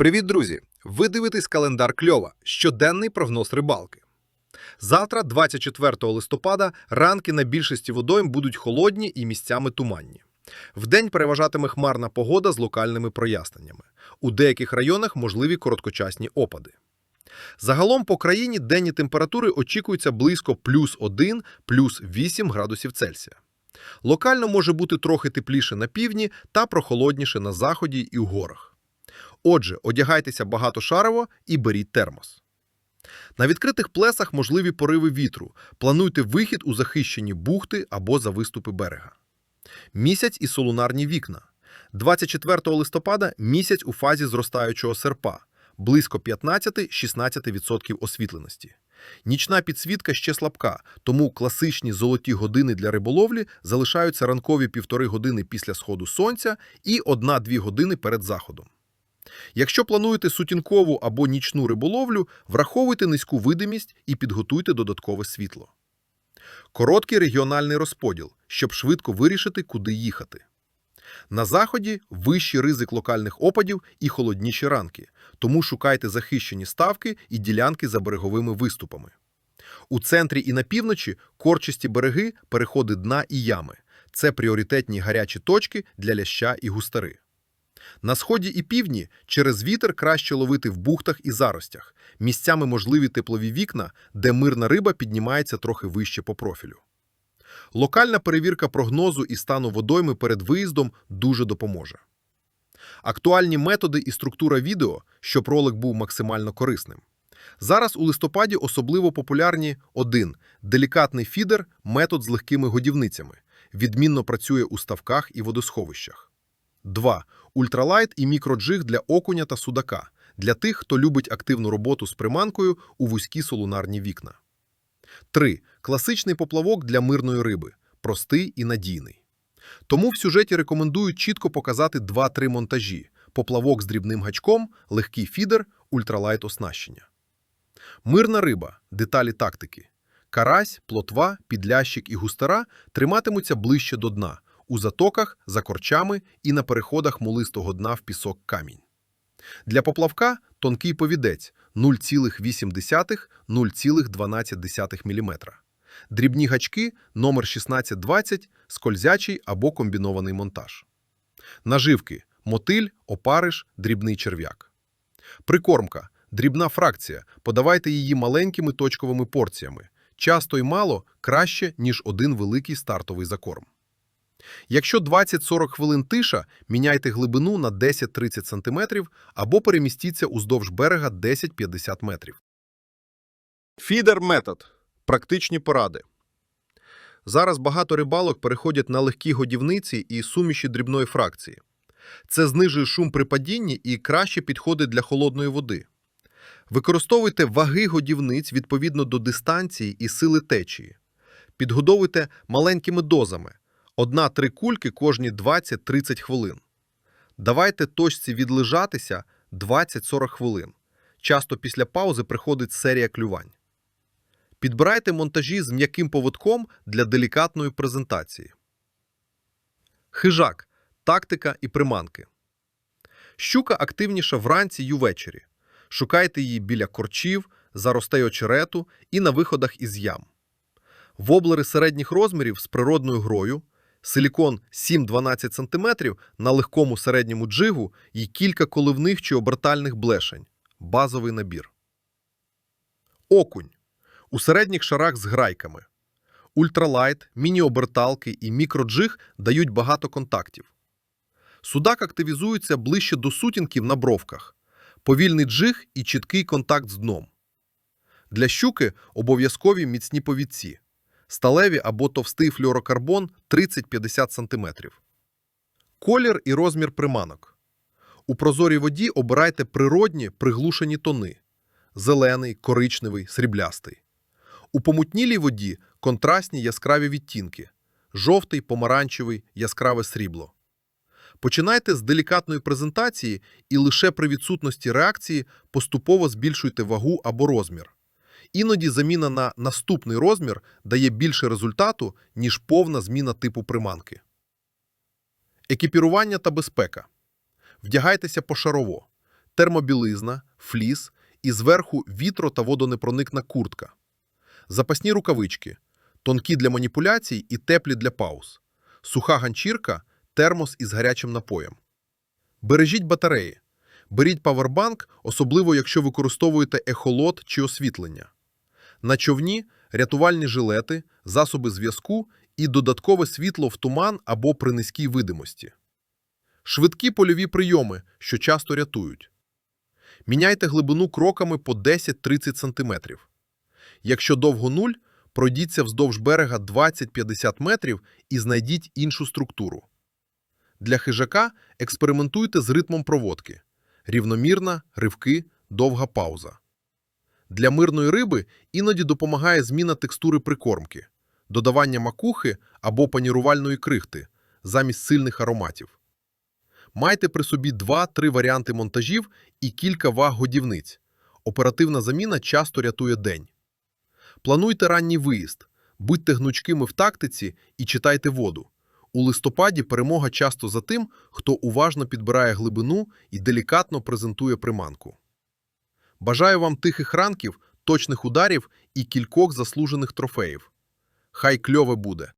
Привіт, друзі! Ви дивитесь календар Кльова, щоденний прогноз рибалки. Завтра, 24 листопада, ранки на більшості водойм будуть холодні і місцями туманні. Вдень переважатиме хмарна погода з локальними проясненнями. У деяких районах можливі короткочасні опади. Загалом по країні денні температури очікуються близько плюс 1, плюс 8 градусів Цельсія. Локально може бути трохи тепліше на півдні та прохолодніше на заході і у горах. Отже, одягайтеся багатошарово і беріть термос. На відкритих плесах можливі пориви вітру. Плануйте вихід у захищені бухти або за виступи берега. Місяць і солунарні вікна. 24 листопада місяць у фазі зростаючого серпа, близько 15-16% освітленості. Нічна підсвітка ще слабка, тому класичні золоті години для риболовлі залишаються ранкові півтори години після сходу сонця і 1-2 години перед заходом. Якщо плануєте сутінкову або нічну риболовлю, враховуйте низьку видимість і підготуйте додаткове світло. Короткий регіональний розподіл, щоб швидко вирішити, куди їхати. На заході вищий ризик локальних опадів і холодніші ранки, тому шукайте захищені ставки і ділянки за береговими виступами. У центрі і на півночі корчисті береги, переходи дна і ями. Це пріоритетні гарячі точки для ляща і густари. На сході і півдні через вітер краще ловити в бухтах і заростях, місцями можливі теплові вікна, де мирна риба піднімається трохи вище по профілю. Локальна перевірка прогнозу і стану водойми перед виїздом дуже допоможе. Актуальні методи і структура відео, щоб ролик був максимально корисним. Зараз у листопаді особливо популярні 1. Делікатний фідер – метод з легкими годівницями. Відмінно працює у ставках і водосховищах. 2. Ультралайт і мікроджиг для окуня та судака. Для тих, хто любить активну роботу з приманкою у вузькі солунарні вікна. 3. Класичний поплавок для мирної риби. Простий і надійний. Тому в сюжеті рекомендують чітко показати 2-3 монтажі. Поплавок з дрібним гачком, легкий фідер, ультралайт оснащення. Мирна риба. Деталі тактики. Карась, плотва, підлящик і густара триматимуться ближче до дна, у затоках, за корчами і на переходах мулистого дна в пісок камінь. Для поплавка тонкий повідець 0,8-0,12 мм. Дрібні гачки номер 1620, скользячий або комбінований монтаж. Наживки мотиль, опариш, дрібний черв'як. Прикормка дрібна фракція. Подавайте її маленькими точковими порціями. Часто й мало краще, ніж один великий стартовий закорм. Якщо 20-40 хвилин тиша, міняйте глибину на 10-30 см або перемістіться уздовж берега 10-50 метрів. Фідер-метод. Практичні поради. Зараз багато рибалок переходять на легкі годівниці і суміші дрібної фракції. Це знижує шум при падінні і краще підходить для холодної води. Використовуйте ваги годівниць відповідно до дистанції і сили течії. Підгодовуйте маленькими дозами. Одна-три кульки кожні 20-30 хвилин. Давайте точці відлежатися 20-40 хвилин. Часто після паузи приходить серія клювань. Підбирайте монтажі з м'яким поводком для делікатної презентації. Хижак. Тактика і приманки. Щука активніша вранці й увечері. Шукайте її біля корчів, заростей очерету і на виходах із ям. Воблери середніх розмірів з природною грою, силікон 7-12 см на легкому середньому джигу і кілька коливних чи обертальних блешень. Базовий набір. Окунь. У середніх шарах з грайками. Ультралайт, міні-оберталки і мікроджиг дають багато контактів. Судак активізується ближче до сутінків на бровках. Повільний джиг і чіткий контакт з дном. Для щуки обов'язкові міцні повідці. Сталеві або товстий флюорокарбон 30-50 см. Колір і розмір приманок. У прозорій воді обирайте природні приглушені тони – зелений, коричневий, сріблястий. У помутнілій воді контрастні яскраві відтінки – жовтий, помаранчевий, яскраве срібло. Починайте з делікатної презентації і лише при відсутності реакції поступово збільшуйте вагу або розмір. Іноді заміна на наступний розмір дає більше результату, ніж повна зміна типу приманки. Екіпірування та безпека. Вдягайтеся пошарово. термобілизна, фліс і зверху вітро та водонепроникна куртка. Запасні рукавички, тонкі для маніпуляцій і теплі для пауз. Суха ганчірка, термос із гарячим напоєм. Бережіть батареї. Беріть павербанк, особливо якщо використовуєте ехолот чи освітлення. На човні рятувальні жилети, засоби зв'язку і додаткове світло в туман або при низькій видимості. Швидкі польові прийоми, що часто рятують. Міняйте глибину кроками по 10-30 см. Якщо довго нуль, пройдіться вздовж берега 20-50 метрів і знайдіть іншу структуру. Для хижака експериментуйте з ритмом проводки. Рівномірна, ривки, довга пауза. Для мирної риби іноді допомагає зміна текстури прикормки, додавання макухи або панірувальної крихти замість сильних ароматів. Майте при собі 2-3 варіанти монтажів і кілька ваг годівниць. Оперативна заміна часто рятує день. Плануйте ранній виїзд, будьте гнучкими в тактиці і читайте воду. У листопаді перемога часто за тим, хто уважно підбирає глибину і делікатно презентує приманку. Бажаю вам тихих ранків, точних ударів і кількох заслужених трофеїв. Хай кльове буде!